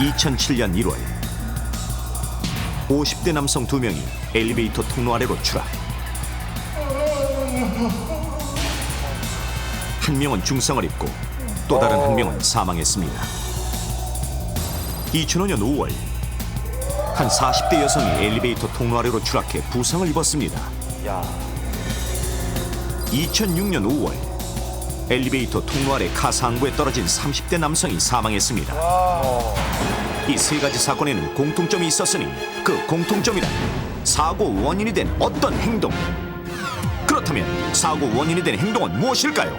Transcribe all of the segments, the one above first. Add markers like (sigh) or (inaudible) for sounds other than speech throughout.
2007년 1월 50대 남성 두 명이 엘리베이터 통로 아래로 추락. 한 명은 중상을 입고 또 다른 한 명은 사망했습니다. 2005년 5월 한 40대 여성이 엘리베이터 통로 아래로 추락해 부상을 입었습니다. 2006년 5월 엘리베이터 통로 아래 가상부에 떨어진 30대 남성이 사망했습니다. 이 세 가지 사건에는 공통점이 있었으니 그 공통점이란 사고 원인이 된 어떤 행동. 그렇다면 사고 원인이 된 행동은 무엇일까요?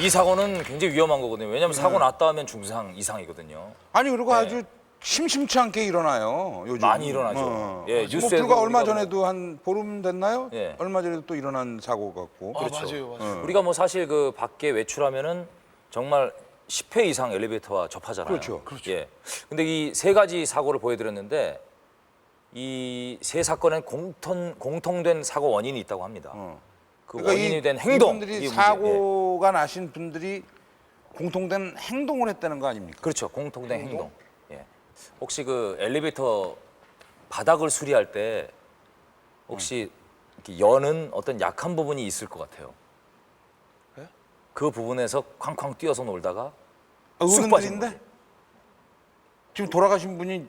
이 사고는 굉장히 위험한 거거든요. 왜냐하면 사고 났다 하면 중상 이상이거든요. 아니 그리고 아주 심심치 않게 일어나요. 요즘 많이 일어나죠. 어. 예, 뭐 뉴스에도 불과 얼마 우리가 전에도 한 보름 됐나요? 예. 얼마 전에도 또 일어난 사고 같고. 그렇죠. 맞아요, 맞아요. 우리가 뭐 사실 그 밖에 외출하면은 정말 10회 이상 엘리베이터와 접하잖아요. 그렇죠. 예. 근데 이 세 가지 사고를 보여드렸는데 이 세 사건엔 공통 공통된 사고 원인이 있다고 합니다. 그 원인이 된 행동. 그러니까 이분들이 이게 문제. 예. 사고가 나신 분들이 공통된 행동을 했다는 거 아닙니까? 그렇죠. 공통된 행동. 예. 혹시 그 엘리베이터 바닥을 수리할 때 혹시 이렇게 여는 어떤 약한 부분이 있을 것 같아요. 그 부분에서 쾅쾅 뛰어서 놀다가 아, 쑥 빠진 어른들인데 거지. 지금 돌아가신 분이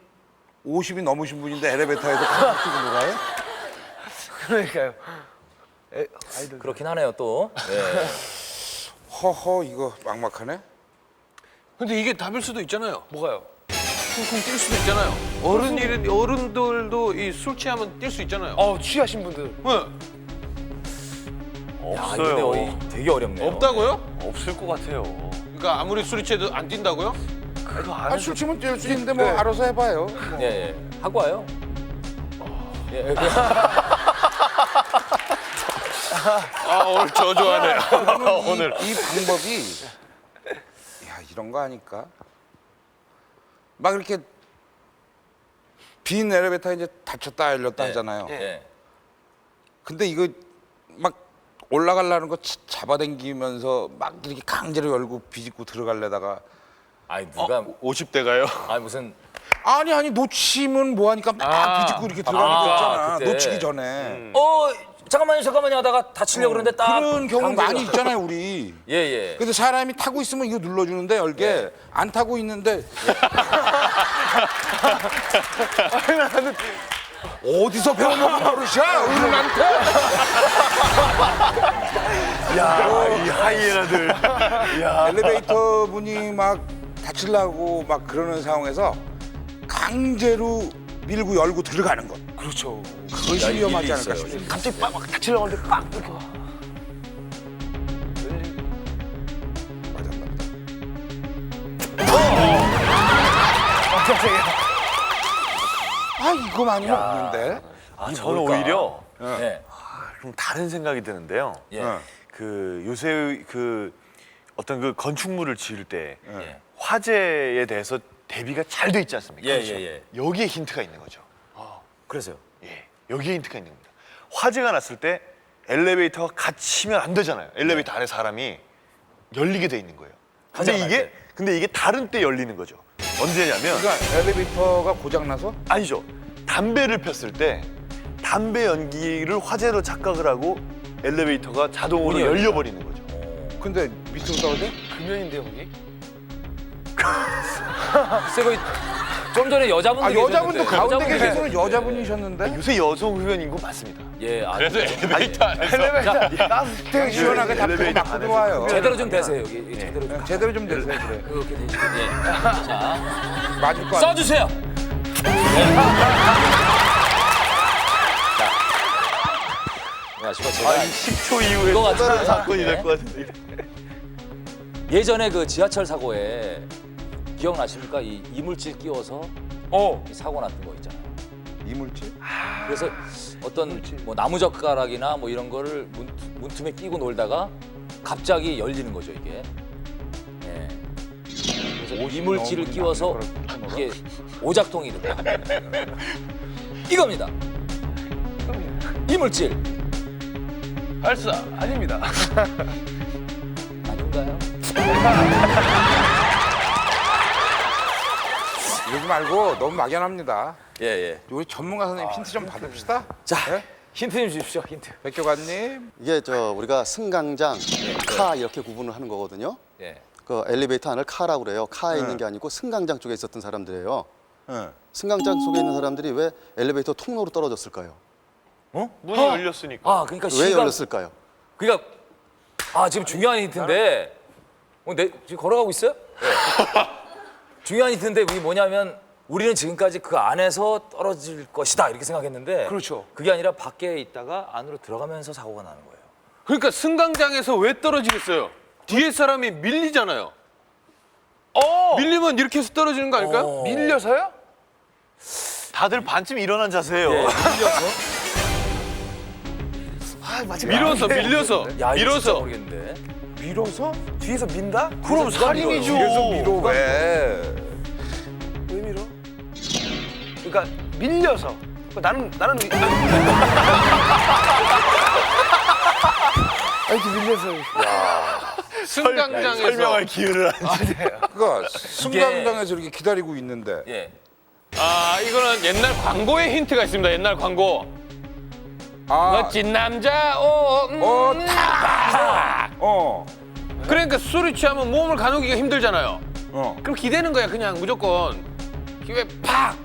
50이 넘으신 분인데 엘리베이터에서 팍 뛰고 놀아요? (laughs) 그러니까요. 에, 아이들. 그렇긴 하네요 또. 예. 허허 이거 막막하네. 근데 이게 답일 수도 있잖아요. 뭐가요? 쿵쿵 뛸 수도 있잖아요. 어른이 어른들도 이 술 취하면 뛸 수 있잖아요. 어 취하신 분들 네. 야, 근데 어, 되게 어렵네요. 없다고요? 없을 것 같아요. 그러니까 아무리 술이 취해도 안 뛴다고요? 그래도 아, 아는 술 치면 뛸 수 있는데 뭐 알아서 해봐요. 뭐. 예, 예. 하고 와요. 예, 예. 아 오늘 저 좋아하네요. (laughs) 오늘 이, 이 방법이 야 이런 거 아닐까? 막 이렇게 빈 엘리베이터 이제 닫혔다 열렸다 네. 하잖아요. 예. 근데 이거 막 올라가려는 거 치- 잡아당기면서 막 이렇게 강제로 열고 비집고 들어갈래다가 아니 누가 50대가요? (laughs) 아니 무슨 아니 아니 놓치면 뭐 하니까 막 아. 비집고 이렇게 들어가는 거 아, 있잖아. 그때. 놓치기 전에. 어 잠깐만요 잠깐만요 하다가 다치려고 그러는데 딱 그런 경우 강제로- 많이 있잖아요, 우리. (laughs) 예, 예. 근데 사람이 타고 있으면 이거 눌러주는데 열게 예. 안 타고 있는데 (laughs) 어디서 배워먹은 버릇이야 어른한테 (laughs) 야, 이 하이에나들. 엘리베이터 분이 막 다치려고 막 그러는 상황에서 강제로 밀고 열고 들어가는 것 그렇죠. 그것이 야, 위험하지 않을까. 싶습니다 갑자기 빡, 막 다치려고 하는데 빡! 이렇게. 맞았나 보다 아 이거 많이 없는데 아, 저는? 오히려 예. 좀 다른 생각이 드는데요. 예. 어. 그 요새 그 어떤 그 건축물을 지을 때 예. 화재에 대해서 대비가 잘 돼 있지 않습니까? 예, 그렇죠? 예, 예. 여기에 힌트가 있는 거죠. 그래서요. 예, 여기에 힌트가 있는 겁니다. 화재가 났을 때 엘리베이터가 갇히면 안 되잖아요. 엘리베이터 안에 사람이 열리게 돼 있는 거예요. 근데 화재가 날 이게 때. 근데 이게 다른 때 열리는 거죠. 언제냐면 그러니까 엘리베이터가 고장 나서 아니죠. 담배를 폈을 때 담배 연기를 화재로 착각을 하고 엘리베이터가 자동으로 문이 열린다. 열려버리는 거죠. 근데 밑으로 떨어져? 금연인데 여기? 그 좀 전에 여자분도 아 여자분도 계셨는데, 가운데 계신. 분은 여자분이셨는데 요새 여성 흡연 인구 많습니다. 예, 아, 그래도 엘리베이터 안에서 자, 되게 시원하게 다 풀고 엘리베이터 막 들어와요 제대로 좀 되세요 여기 예, 제대로 좀. 제대로 좀 되세요 그래 그렇게 되 예. 자, 맞을 거 써주세요. 자, 자, 제가 아, 이 10초 이후에 이거 또 다른? 사건이 예. 될것 같은데. 예전에 그 지하철 사고에 기억나십니까? 이 이물질 끼워서 어. 이 사고 났던 거 있잖아요. 이물질? 그래서 어떤 뭐 나무젓가락이나 뭐 이런 거를 문, 문틈에 끼고 놀다가 갑자기 열리는 거죠 이게. 예. 그래서 이물질을 끼워서 이게 오작동이 돼요. 이겁니다. 이물질. 발사 아닙니다. 아닐까요? (laughs) 이러지 말고 너무 막연합니다. 예, 예. 우리 전문가 선생님 힌트 좀 받읍시다. 자, 네? 힌트 좀 주십시오, 힌트. 백 교관님. 이게 저 우리가 승강장, 카 이렇게 구분을 하는 거거든요. 예. 그 엘리베이터 안을 카라고 그래요. 카에 있는 게 아니고 승강장 쪽에 있었던 사람들이에요. 응. 승강장 속에 있는 사람들이 왜 엘리베이터 통로로 떨어졌을까요? 문이 열렸으니까. 아, 그러니까 왜 시간- 열렸을까요? 그러니까 아 지금 중요한 힌트인데 어, 내, 지금 걸어가고 있어요? 네. 중요한 힌트인데 이게 뭐냐면 우리는 지금까지 그 안에서 떨어질 것이다 이렇게 생각했는데 그렇죠. 그게 아니라 밖에 있다가 안으로 들어가면서 사고가 나는 거예요. 그러니까 승강장에서 왜 떨어지겠어요? 뒤에 사람이 밀리잖아요. 밀리면 이렇게 해서 떨어지는 거 아닐까요? 어. 밀려서요? 다들 반쯤 일어난 자세예요. 예, 밀려서 밀어서 밀려서 야, 이거 진짜 밀어서 모르겠는데. 밀어서 뒤에서 민다? 그럼 살인이죠. 밀어 왜? 왜 밀어? 그러니까 밀려서. 나는 나는 위- 아 이렇게 밀려서 승강장에서 (laughs) 설명할 기회를 안 그러니까 (laughs) 승강장에서 이렇게 기다리고 있는데 예. 아 이거는 옛날 광고에 힌트가 있습니다. 옛날 광고. 아, 멋진 남자 오 음, 어, 탁. 어, 그러니까 술이 취하면 몸을 가누기가 힘들잖아요. 어. 그럼 기대는 거야 그냥 무조건 기회 팍.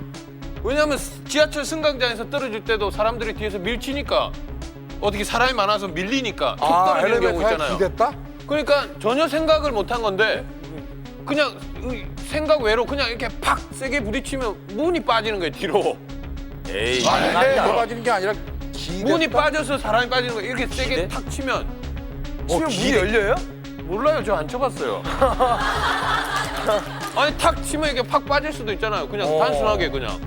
왜냐하면 지하철 승강장에서 떨어질 때도 사람들이 뒤에서 밀치니까 어떻게 사람이 많아서 밀리니까 툭 아, 떨어지는 경우 엘리베이터에 있잖아요. 기댔다? 그러니까 전혀 생각을 못 한 건데 그냥 의- 생각 외로 그냥 이렇게 팍 세게 부딪히면 문이 빠지는 거예요 뒤로. 에이. 아, 아니야. 에 빠지는 게 아니라 기댔다? 문이 빠져서 사람이 빠지는 거예요. 이렇게 세게 기대? 탁 치면 치면 문이 열려요? 몰라요. 저 안 쳐봤어요. (laughs) 아니 탁 치면 이게 팍 빠질 수도 있잖아요. 그냥 어. 단순하게 그냥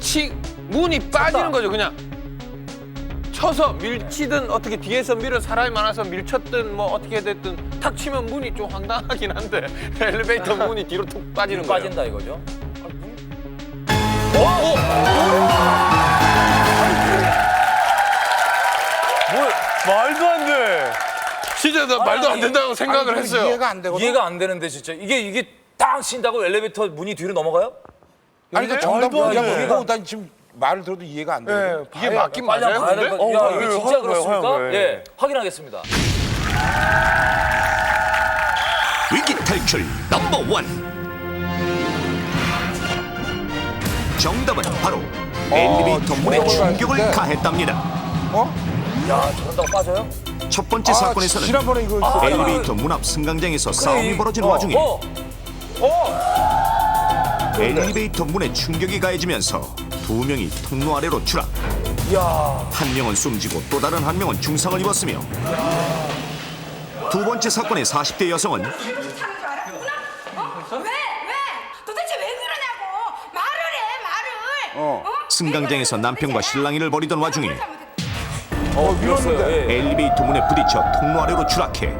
치 문이 빠지는 거죠. 그냥 쳐서 밀치든 어떻게 뒤에서 밀어 사람이 많아서 밀쳤든 뭐 어떻게 됐든 탁 치면 문이 좀 황당하긴 한데 (laughs) 엘리베이터 문이 뒤로 툭 빠지는 거예요. 빠진다 이거죠? 말도 안 돼. 진짜 나 말도 안 된다고 생각을 아니, 했어요. 이해가 안 되거든. 이해가 안 되는데 진짜 이게 이게 땅 친다고 엘리베이터 문이 뒤로 넘어가요? 아니 그 정답 돼. 모르고 난 지금 말을 들어도 이해가 안 돼. 네, 이게 맞긴 빨리 맞아요. 한번 봐야 근데? 될것 같아요. 야, 어, 이게 왜, 진짜 그렇습니까? 예, 확인하겠습니다. 위기 탈출 넘버 원. 정답은 바로 엘리베이터 문에 충격을 충격을 때. 가했답니다. 어? 야, 저런다고 빠져요? 첫 번째 아, 사건에서는 지난번에 이거 있었잖아. 엘리베이터 문 앞 승강장에서 싸움이 이- 벌어진 어, 와중에 어, 엘리베이터 문에 충격이 가해지면서 두 명이 통로 아래로 추락. 한 명은 숨지고 또 다른 한 명은 중상을 입었으며 두 번째 사건의 40대 여성은 어? 왜? 왜? 도대체 왜 그러냐고 말을 해 말을 어. 승강장에서 남편과 실랑이를 벌이던 와중에 어, 밀었어요. 예. 엘리베이터 문에 부딪혀 통로 아래로 추락해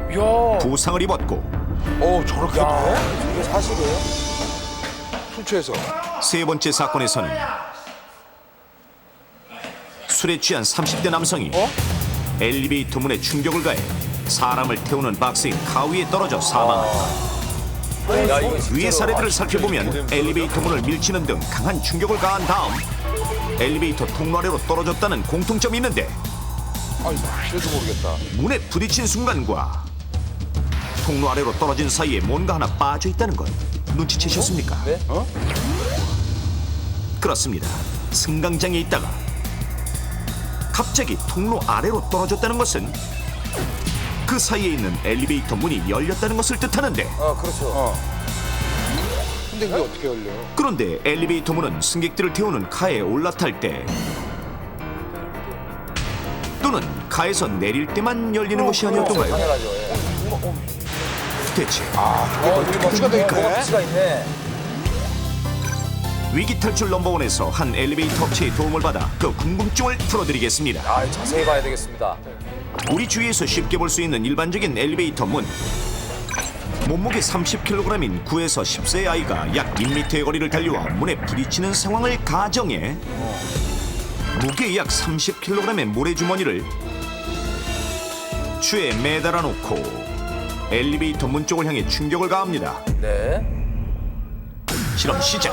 부상을 입었고 어 저렇게 돼? 이게 사실이에요? 술 취해서. 세 번째 사건에서는 술에 취한 30대 남성이 엘리베이터 문에 충격을 가해 사람을 태우는 박스인 카 위에 떨어져 사망한다. 위의 사례들을 아, 살펴보면 엘리베이터 문을 밀치는 등 강한 충격을 가한 다음 엘리베이터 통로 아래로 떨어졌다는 공통점이 있는데 아니 그래도 모르겠다. 문에 부딪힌 순간과 통로 아래로 떨어진 사이에 뭔가 하나 빠져 있다는 것 눈치채셨습니까? 네? 그렇습니다. 승강장에 있다가 갑자기 통로 아래로 떨어졌다는 것은 그 사이에 있는 엘리베이터 문이 열렸다는 것을 뜻하는데 어, 그렇죠. 근데 그게 어떻게 열려? 그런데 엘리베이터 문은 승객들을 태우는 카에 올라탈 때 또는 카에서 내릴 때만 열리는 것이 아니었던가요? 당연하죠. 예. 대체 어디가 돼 있네? 위치가 있네. 위기 탈출 넘버원에서 한 엘리베이터 업체의 도움을 받아 그 궁금증을 풀어드리겠습니다. 아, 자세히 봐야 되겠습니다. 우리 주위에서 쉽게 볼 수 있는 일반적인 엘리베이터 문. 몸무게 30kg인 9에서 10세의 아이가 약 1m의 거리를 달려와 문에 부딪히는 상황을 가정해 무게 약 30kg의 모래주머니를 추에 매달아 놓고 엘리베이터 문 쪽을 향해 충격을 가합니다. 네. 실험 시작.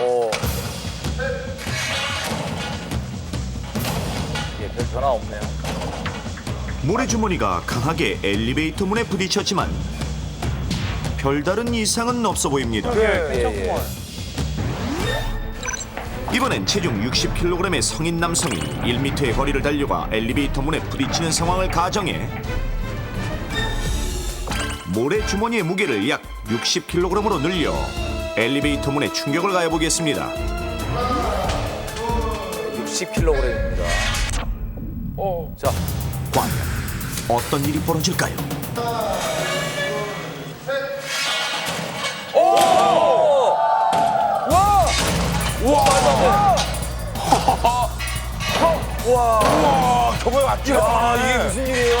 오. 예, 별 변화 없네요. 모래주머니가 강하게 엘리베이터 문에 부딪혔지만 별다른 이상은 없어 보입니다. 예, 예. 이번엔 체중 60kg의 성인 남성이 1m의 거리를 달려가 엘리베이터 문에 부딪히는 상황을 가정해 모래 주머니의 무게를 약 60kg으로 늘려 엘리베이터 문에 충격을 가해 보겠습니다. 60kg입니다. 자, 과연 어떤 일이 벌어질까요? 저거 맞죠? 아, 이게 무슨 일이에요?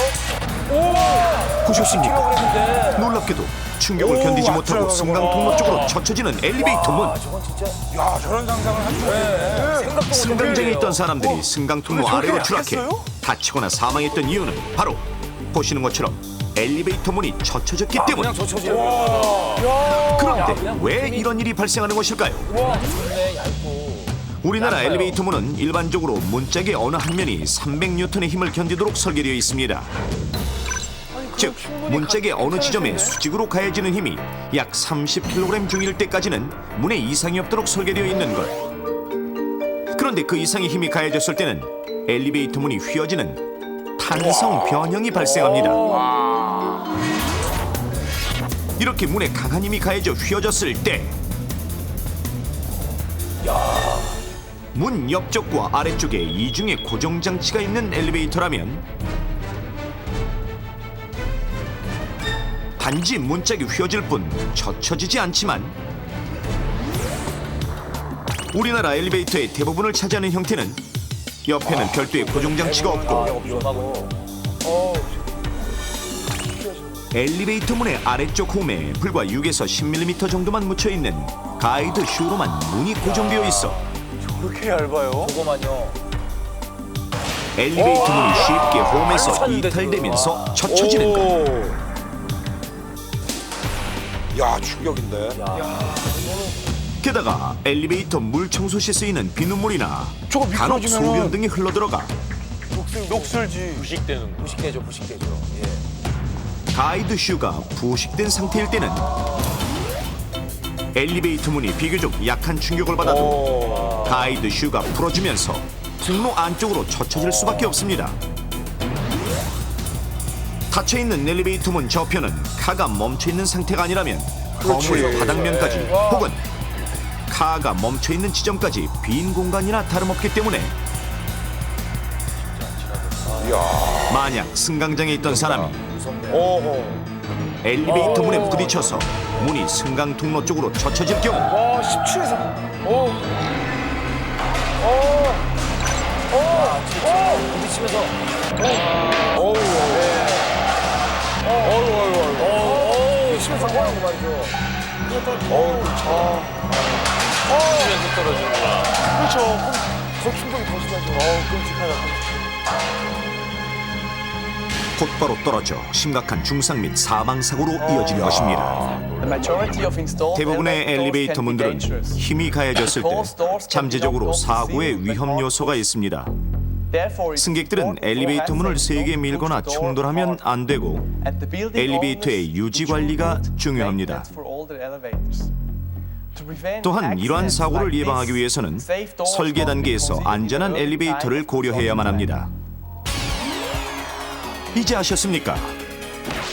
보셨습니까? 그랬는데. 놀랍게도 충격을 견디지 못하고 승강 통로 쪽으로 젖혀지는 엘리베이터 문. 저건 진짜 야 저런 상상을. 생각도 못한 승강장에. 있던 사람들이 승강 통로 아래로 추락해 다치거나 사망했던 이유는 바로 보시는 것처럼 엘리베이터 문이 젖혀졌기 때문. 그냥 젖혀져요. 그런데 왜 이런 일이 발생하는 것일까요? 와, 좋네, 얇고. 우리나라. 엘리베이터 문은 일반적으로 문짝의 어느 한 면이 300뉴턴의 힘을 견디도록 설계되어 있습니다. 즉 문짝의 어느 지점에 수직으로 가해지는 힘이 약 30kg 중일 때까지는 문에 이상이 없도록 설계되어 있는 것. 그런데 그 이상의 힘이 가해졌을 때는 엘리베이터 문이 휘어지는 탄성 변형이 발생합니다. 이렇게 문에 강한 힘이 가해져 휘어졌을 때 문 옆쪽과 아래쪽에 이중의 고정 장치가 있는 엘리베이터라면 단지 문짝이 휘어질 뿐 젖혀지지 않지만 우리나라 엘리베이터의 대부분을 차지하는 형태는 옆에는 별도의 고정 장치가 없고. 엘리베이터 문의 아래쪽 홈에 불과 6에서 10mm 정도만 묻혀 있는 가이드 슈로만 문이 고정되어 있어 그렇게 얇아요? 그거만요. 엘리베이터 문이 쉽게 홈에서 쳤는데, 이탈되면서 젖혀지는 것. 야 충격인데. 게다가 엘리베이터 물 청소 시 쓰이는 비눗물이나 저거 간혹 미끄러지면은- 소변 등이 흘러들어가 녹슬지. 부식되는 거. 부식되죠, 부식되죠. 예. 가이드 슈가 부식된 상태일 때는 엘리베이터 문이 비교적 약한 충격을 받아도 가이드 슈가 풀어지면서 통로 안쪽으로 젖혀질 수밖에 없습니다. 닫혀 있는 엘리베이터 문 저편은 카가 멈춰 있는 상태가 아니라면 건물 바닥면까지 혹은 카가 멈춰 있는 지점까지 빈 공간이나 다름없기 때문에 만약 승강장에 있던 사람이 엘리베이터 문에 부딪혀서 문이 승강 통로 쪽으로 젖혀질 경우 와 17에서 부딪히면서. 부딪히면서 하는 거 말이죠. 수면서 떨어지는구나. 그렇죠. 그럼 더 충격이 더 심하죠. 어우 끔찍하다. 곧바로 떨어져 심각한 중상 및 사망 사고로 이어진 것입니다. 대부분의 엘리베이터 문들은 힘이 가해졌을 때 잠재적으로 사고의 위험 요소가 있습니다. 승객들은 엘리베이터 문을 세게 밀거나 충돌하면 안 되고 엘리베이터의 유지 관리가 중요합니다. 또한 이러한 사고를 예방하기 위해서는 설계 단계에서 안전한 엘리베이터를 고려해야만 합니다. 이제 아셨습니까?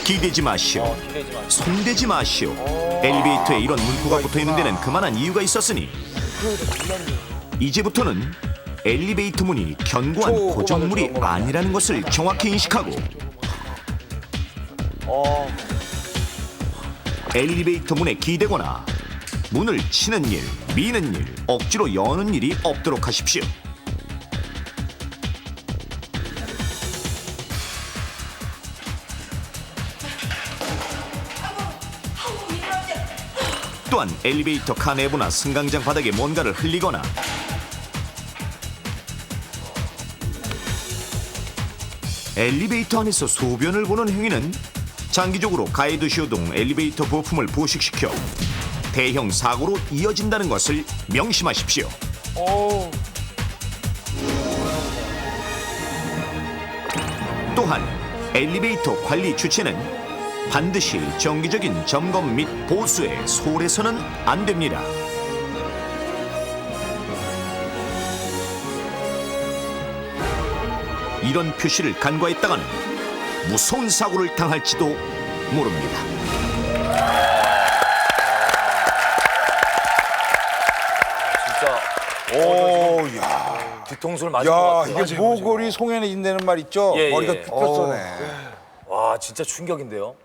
기대지 마시오. 마. 손대지 마시오. 엘리베이터에 이런 문구가 붙어 있는 데는 그만한 이유가 있었으니 이제부터는 엘리베이터 문이 견고한 고정물이 아니라는 것을 정확히 인식하고 엘리베이터 문에 기대거나 문을 치는 일, 미는 일, 억지로 여는 일이 없도록 하십시오. 또한 엘리베이터 카 내부나 승강장 바닥에 뭔가를 흘리거나 엘리베이터 안에서 소변을 보는 행위는 장기적으로 가이드쇼 등 엘리베이터 부품을 부식시켜 대형 사고로 이어진다는 것을 명심하십시오. 또한 엘리베이터 관리 주체는 반드시 정기적인 점검 및 보수에 소홀해서는 안 됩니다. 이런 표시를 간과했다가는 무서운 사고를 당할지도 모릅니다. 진짜 오, 야. 뒤통수를 맞은 것 야, 같아요. 이게 모골이 송에는 인대는 말 있죠? 예, 머리가 예. 삐뚤어네. 와 진짜 충격인데요.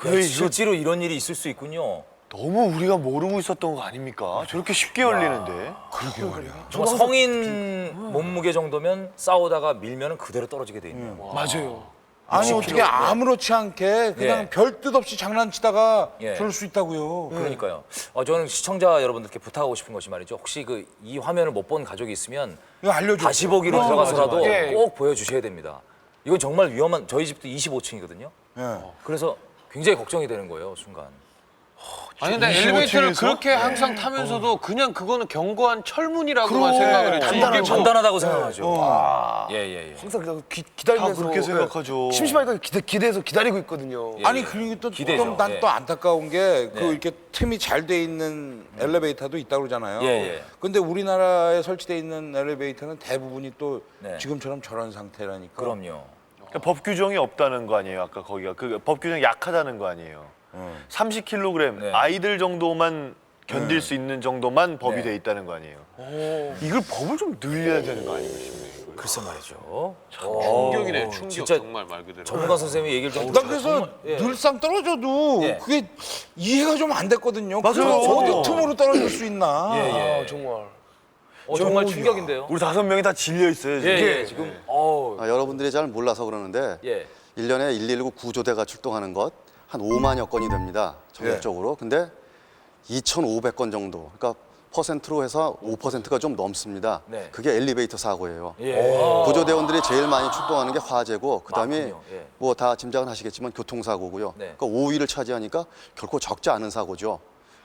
이거 실제로 이런 일이 있을 수 있군요. 너무 우리가 모르고 있었던 거 아닙니까? 저렇게 쉽게 열리는데. 그러게 말이야. 정말 성인 몸무게 정도면 싸우다가 밀면 은 그대로 떨어지게 돼 있네요. 맞아요. 아니 60kg. 어떻게 아무렇지 않게 그냥 예. 별 뜻 없이 장난치다가 예. 저럴 수 있다고요. 그러니까요. 어, 저는 시청자 여러분들께 부탁하고 싶은 것이 말이죠. 혹시 그 이 화면을 못 본 가족이 있으면 이거 알려줘. 다시 보기로 어, 들어가서라도 맞아, 맞아. 예. 꼭 보여주셔야 됩니다. 이건 정말 위험한 저희 집도 25층이거든요. 예. 그래서 굉장히 걱정이 되는 거예요 순간. 아니 근데 25 엘리베이터를? 그렇게 항상 타면서도 그냥 그거는 견고한 철문이라고만 생각을 했지. 이게 단단한 뭐 간단하다고 생각하죠. 예예 예. 항상 그냥 기, 기다리면서 다 그렇게 생각하죠. 예. 심심하니까 기대, 기대해서 기다리고 있거든요. 예. 아니 그리고 기대죠. 또난또 예. 안타까운 게 그 네. 이렇게 틈이 잘 돼 있는 엘리베이터도 있다고 그러잖아요. 예, 예. 근데 우리나라에 설치돼 있는 엘리베이터는 대부분이 또 네. 지금처럼 저런 상태라니까. 그럼요. 그러니까 법 규정이 없다는 거 아니에요? 아까 거기가 그 법 규정이 약하다는 거 아니에요? 30kg 네. 아이들 정도만 견딜 수 있는 정도만 법이 네. 돼 있다는 거 아니에요? 이걸 법을 좀 늘려야 되는 거 아닌가 싶네요. 이걸. 글쎄 말이죠. 충격이네. 충격 진짜 정말 말 그대로. 전문가 선생님이 얘기를 좀. 나 그래서 예. 늘상 떨어져도 예. 그게 이해가 좀 안 됐거든요. 맞아요. 어디 틈으로 떨어질 수 있나? 예, 예. 아, 정말. 어, 정말 충격인데요. 우리 다섯 명이 다 질려 있어요. 지금. 예, 예, 지금 어, 아, 여러분들이 잘 몰라서 그러는데 예. 일년에 119 구조대가 출동하는 것 한 5만여 건이 됩니다. 전국적으로. 근데 2,500건 정도. 그러니까 퍼센트로 해서 5%가 좀 넘습니다. 네. 그게 엘리베이터 사고예요. 예. 구조대원들이 제일 많이 출동하는 게 화재고 그다음에 맞군요. 예. 뭐 다 짐작은 하시겠지만 교통사고고요. 네. 그러니까 5위를 차지하니까 결코 적지 않은 사고죠.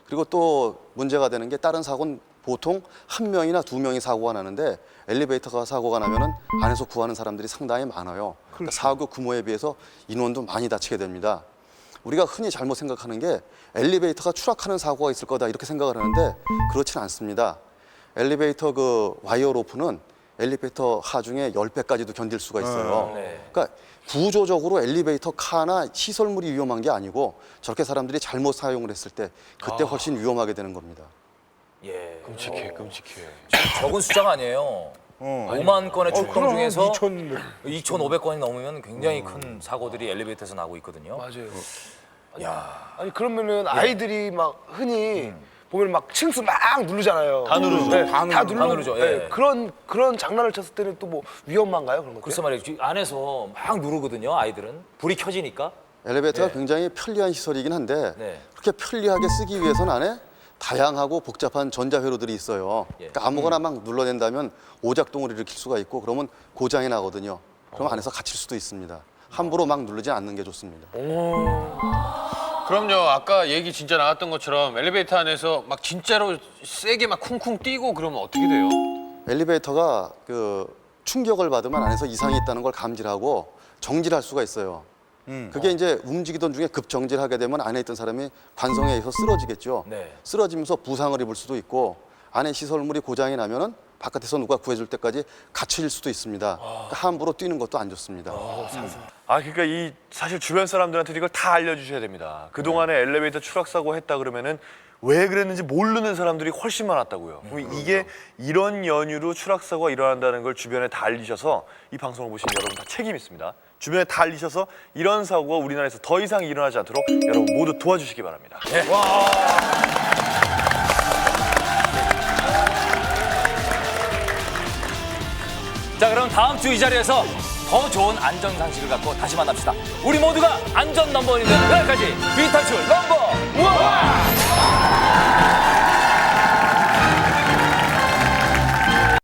그리고 또 문제가 되는 게 다른 사고는 보통 한 명이나 두 명이 사고가 나는데 엘리베이터가 사고가 나면은 안에서 구하는 사람들이 상당히 많아요. 그러니까 사고 규모에 비해서 인원도 많이 다치게 됩니다. 우리가 흔히 잘못 생각하는 게 엘리베이터가 추락하는 사고가 있을 거다 이렇게 생각을 하는데 그렇지는 않습니다. 엘리베이터 그 와이어 로프는 엘리베이터 하중에 10배까지도 견딜 수가 있어요. 네. 그러니까 구조적으로 엘리베이터 카나 시설물이 위험한 게 아니고 저렇게 사람들이 잘못 사용을 했을 때 그때 훨씬 위험하게 되는 겁니다. 예. 끔찍해, 끔찍해. 적은 숫자가 아니에요. 5만 건의 어, 출동 중에서 2,000 2,500건이 넘으면 굉장히 큰 사고들이 엘리베이터에서 나고 있거든요. 맞아요. 야, 아니 그러면은 아이들이 막 흔히 보면 막 층수 막 누르잖아요. 다 누르죠. 네, 다 다, 누르죠. 누르, 다 누르죠, 네, 예. 그런 그런 장난을 쳤을 때는 또 뭐 위험한가요 그런 것? 글쎄 말이에요. 지금 안에서 막 누르거든요. 아이들은 불이 켜지니까. 엘리베이터가 네. 굉장히 편리한 시설이긴 한데 네. 그렇게 편리하게 쓰기 위해서는 안에 다양하고 복잡한 전자회로들이 있어요. 예. 그러니까 아무거나 막 눌러낸다면 오작동을 일으킬 수가 있고 그러면 고장이 나거든요. 그럼 안에서 갇힐 수도 있습니다. 함부로 막 누르지 않는 게 좋습니다. 그럼요. 아까 얘기 진짜 나왔던 것처럼 엘리베이터 안에서 막 진짜로 세게 막 쿵쿵 뛰고 그러면 어떻게 돼요? 엘리베이터가 그 충격을 받으면 안에서 이상이 있다는 걸 감지하고 정지할 수가 있어요. 그게 이제 움직이던 중에 급정지하게 되면 안에 있던 사람이 관성에 의해서 쓰러지겠죠. 네. 쓰러지면서 부상을 입을 수도 있고 안에 시설물이 고장이 나면은 바깥에서 누가 구해줄 때까지 갇힐 수도 있습니다. 그러니까 함부로 뛰는 것도 안 좋습니다. 아 그러니까 이 사실 주변 사람들한테 이걸 다 알려주셔야 됩니다. 그 동안에 엘리베이터 추락 사고 했다 그러면은 왜 그랬는지 모르는 사람들이 훨씬 많았다고요. 그럼 이게 이런 연유로 추락 사고가 일어난다는 걸 주변에 다 알리셔서 이 방송을 보신 여러분 다 책임 있습니다. 주변에 다 알리셔서 이런 사고가 우리나라에서 더 이상 일어나지 않도록 여러분 모두 도와주시기 바랍니다. 자, 그럼 다음 주 이 자리에서 더 좋은 안전 상식을 갖고 다시 만납시다. 우리 모두가 안전 넘버원이 되는 그날까지 비탈출 넘버 원!